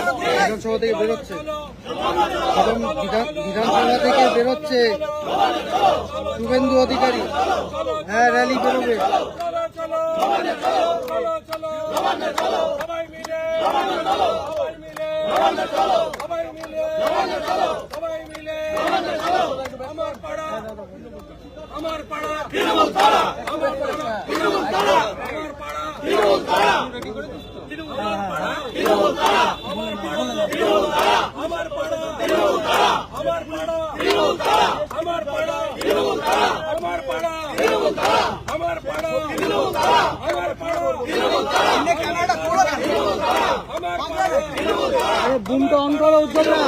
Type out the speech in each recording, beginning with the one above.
বিধানসভা থেকে বেরোচ্ছে। বিধানসভা থেকে বেরোচ্ছে শুভেন্দু অধিকারী। হ্যাঁ র্যালি বেরোবে। আমার পাড়া আমার পাড়া আমার পাড়া। আমার পাড়া। আমার পাড়া। আমার পাড়া। আমার পাড়া। আমার পাড়া। আমার পাড়া। বুমটা অন করো উজ্জ্বল না।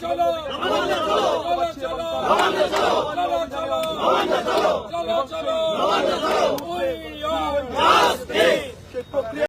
চলো চলো। চলো। চলো চলো। চলো।